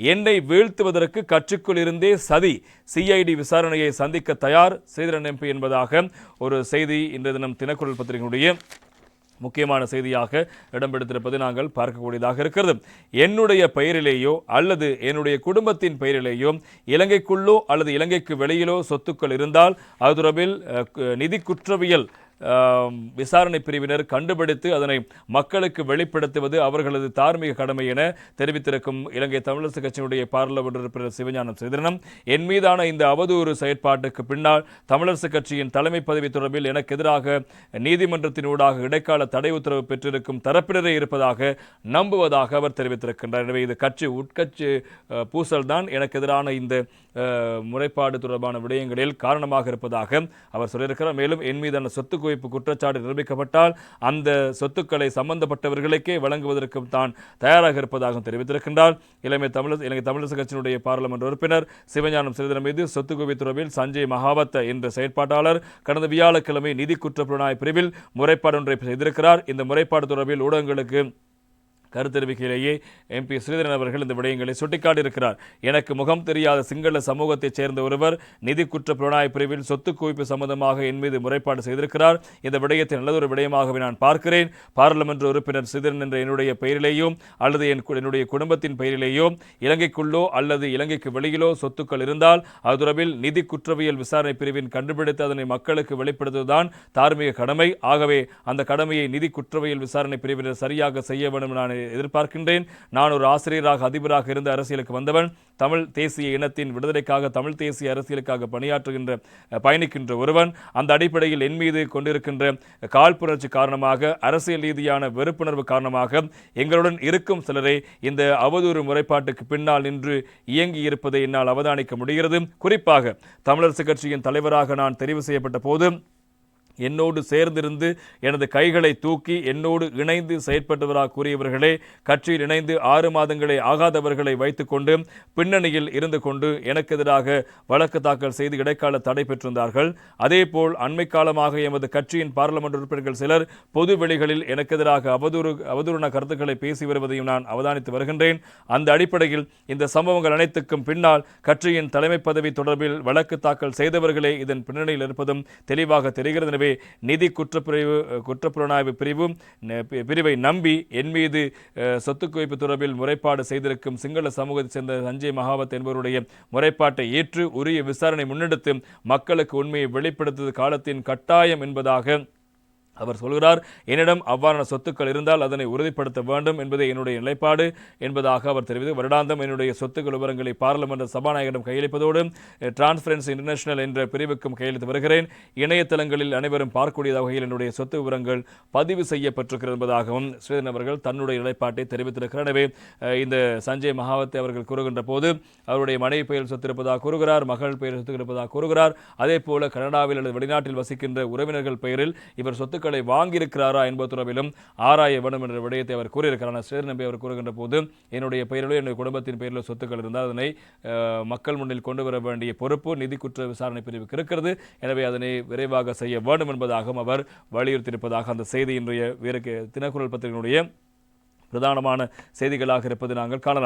என்னை வீழ்த்துவதற்கு கட்சிக்குள் இருந்தே சதி சிஐடி விசாரணையை சந்திக்க தயார். ஸ்ரீதரன் எம்பி என்பதாக ஒரு செய்தி இன்றைய தினம் தினக்குரல் பத்திரிகையுடைய முக்கியமான செய்தியாக இடம்பெடுத்திருப்பதை நாங்கள் பார்க்கக்கூடியதாக இருக்கிறது. என்னுடைய பெயரிலேயோ அல்லது என்னுடைய குடும்பத்தின் பெயரிலேயோ இலங்கைக்குள்ளோ அல்லது இலங்கைக்கு வெளியிலோ சொத்துக்கள் இருந்தால் அது தொடர்பில் நிதி குற்றவியல் விசாரணை பிரிவினர் கண்டுபிடித்து அதனை மக்களுக்கு வெளிப்படுத்துவது அவர்களது தார்மீக கடமை என தெரிவித்திருக்கும் இலங்கை தமிழரசு கட்சியினுடைய பாராளுமன்ற உறுப்பினர் சிவஞானம் சேதனம் என் மீதான இந்த அவதூறு செயற்பாட்டுக்கு பின்னால் தமிழரசு கட்சியின் தலைமை பதவி தொடர்பில் எனக்கு எதிராக நீதிமன்றத்தின் ஊடாக இடைக்கால தடை உத்தரவு பெற்றிருக்கும் தரப்பினரே இருப்பதாக நம்புவதாக அவர் தெரிவித்திருக்கின்றார். எனவே இது கட்சி உட்கட்சி பூசல் தான் எனக்கு எதிரான இந்த முறைப்பாடு தொடர்பான விடயங்களில் காரணமாக இருப்பதாக அவர் சொல்லியிருக்கிறார். மேலும் என் மீதான சொத்து குவிப்பு குற்றச்சாட்டு நிரூபிக்கப்பட்டால் அந்த சொத்துக்களை சம்பந்தப்பட்டவர்களுக்கே வழங்குவதற்கு தான் தயாராக இருப்பதாகவும் தெரிவித்திருக்கின்றார். இலங்கை தமிழர் இலங்கை தமிழரசு கட்சியினுடைய பாராளுமன்ற உறுப்பினர் சிவஞானம் சிறிதரன் மீது சொத்து குவிப்பு தொடர்பில் சஞ்சய் மகாவத்த என்ற செயற்பாட்டாளர் கடந்த வியாழக்கிழமை நிதி குற்றப்புலனாய்வு பிரிவில் முறைப்பாடு ஒன்றை செய்திருக்கிறார். இந்த முறைப்பாடு தொடர்பில் ஊடகங்களுக்கு கருத்தெரிவிக்கையிலேயே எம்பி ஸ்ரீதரன் அவர்கள் இந்த விடயங்களை சுட்டிக்காட்டியிருக்கிறார். எனக்கு முகம் தெரியாத சிங்கள சமூகத்தைச் சேர்ந்த ஒருவர் நிதி குற்ற புலனாய்வு பிரிவில் சொத்து குவிப்பு சம்பந்தமாக என் மீது முறைப்பாடு செய்திருக்கிறார். இந்த விடயத்தை நல்லதொரு விடயமாகவே நான் பார்க்கிறேன். பாராளுமன்ற உறுப்பினர் ஸ்ரீதரன் என்ற என்னுடைய பெயரிலேயோ அல்லது என் என்னுடைய குடும்பத்தின் பெயரிலேயோ இலங்கைக்குள்ளோ அல்லது இலங்கைக்கு வெளியிலோ சொத்துக்கள் இருந்தால் அது தொடர்பில் நிதி குற்றவியல் விசாரணை பிரிவின் கண்டுபிடித்து அதனை மக்களுக்கு வெளிப்படுத்துவதுதான் தார்மீக கடமை. ஆகவே அந்த கடமையை நிதி குற்றவியல் விசாரணை பிரிவினர் சரியாக செய்ய வேண்டும். நான் எதிர்பார்க்கின்றேன். நான் ஒரு ஆசிரியராக அதிபராக இருந்து அரசியலுக்கு வந்தவன். தமிழ் தேசிய இனத்தின் விடுதலைக்காக தமிழ் தேசிய அரசியலுக்காக பணியாற்றுகின்ற பயணிக்கின்ற ஒருவன். அந்த அடிப்படையில் என் மீது கொண்டிருக்கின்ற காழ்ப்புணர்ச்சி காரணமாக அரசியல் ரீதியான வெறுப்புணர்வு காரணமாக எங்களுடன் இருக்கும் சிலரை இந்த அவதூறு முறைப்பாட்டுக்கு பின்னால் நின்று இயங்கி இருப்பதை என்னால் அவதானிக்க முடிகிறது. குறிப்பாக தமிழரசு கட்சியின் தலைவராக நான் தெரிவு செய்யப்பட்ட போது என்னோடு சேர்ந்திருந்து எனது கைகளை தூக்கி என்னோடு இணைந்து செயற்பட்டவராக கூறியவர்களே கட்சியில் இணைந்து ஆறு மாதங்களே ஆகாதவர்களை வைத்துக்கொண்டு பின்னணியில் இருந்து கொண்டு எனக்கு எதிராக வழக்கு தாக்கல் செய்து இடைக்கால தடை பெற்றிருந்தார்கள். அதேபோல் அண்மை காலமாக எமது கட்சியின் பாராளுமன்ற உறுப்பினர்கள் சிலர் பொது வெளிகளில் எனக்கு எதிராக அவதூறு அவதூறான கருத்துக்களை பேசி வருவதையும் நான் அவதானித்து வருகின்றேன். அந்த அடிப்படையில் இந்த சம்பவங்கள் அனைத்துக்கும் பின்னால் கட்சியின் தலைமை பதவி தொடர்பில் வழக்கு தாக்கல் செய்தவர்களே இதன் பின்னணியில் இருப்பதும் தெளிவாக தெரிகிறது. எனவே நிதி குற்றப்பிரிவு குற்றப்புலனாய்வு பிரிவும் பிரிவை நம்பி என் மீது சொத்து குவிப்பு தொடர்பில் முறைப்பாடு செய்திருக்கும் சிங்கள சமூகத்தைச் சேர்ந்த சஞ்சய் மகாவத் என்பவருடைய முறைப்பாட்டை ஏற்று உரிய விசாரணை முன்னெடுத்து மக்களுக்கு உண்மையை வெளிப்படுத்துவது காலத்தின் கட்டாயம் என்பதாக அவர் சொல்கிறார் என்னிடம் அவ்வாறான சொத்துக்கள் இருந்தால் அதனை உறுதிப்படுத்த வேண்டும் என்பதே என்னுடைய நிலைப்பாடு என்பதாக அவர் தெரிவித்து வருடாந்தம் என்னுடைய சொத்துக்கள் விவரங்களை பாராளுமன்ற சபாநாயகரிடம் கையளிப்பதோடு டிரான்ஸ்பரன்சி இன்டர்நேஷனல் என்ற பிரிவுக்கும் கையளித்து வருகிறேன். இணையதளங்களில் அனைவரும் பார்க்கக்கூடிய வகையில் என்னுடைய சொத்து விவரங்கள் பதிவு செய்யப்பட்டிருக்கிறது என்பதாகவும் ஸ்ரீதன் அவர்கள் தன்னுடைய நிலைப்பாட்டை தெரிவித்திருக்கிறார். எனவே இந்த சஞ்சய் மகாவத்தை அவர்கள் கூறுகின்ற போது அவருடைய மனைவி பெயர் சொத்து இருப்பதாக கூறுகிறார் மகள் பெயர் சொத்து இருப்பதாக கூறுகிறார். அதே போல கனடாவில் அல்லது வெளிநாட்டில் வசிக்கின்ற உறவினர்கள் பெயரில் இவர் சொத்துக்கள் வாங்கியிருக்கிறாரா என்பது தொடர்பிலும் ஆராய வேண்டும் என்ற விடயத்தை அவர் கூறியிருக்கிறார். ஆனால் சேர் நம்பி அவர் கூறுகின்ற போது என்னுடைய பெயரிலோ என்னுடைய குடும்பத்தின் பெயரிலோ சொத்துக்கள் இருந்தால் அதனை மக்கள் முன்னில் கொண்டு வர வேண்டிய பொறுப்பு நிதி குற்ற விசாரணை பிரிவுக்கு இருக்கிறது. எனவே அதனை விரைவாக செய்ய வேண்டும் என்பதாகவும் அவர் வலியுறுத்தியிருப்பதாக அந்த செய்தி இன்றைய வீரக்கு தினக்குரல் பத்திரிகையினுடைய பிரதானமான செய்திகளாக இருப்பது நாங்கள் காணலாம்.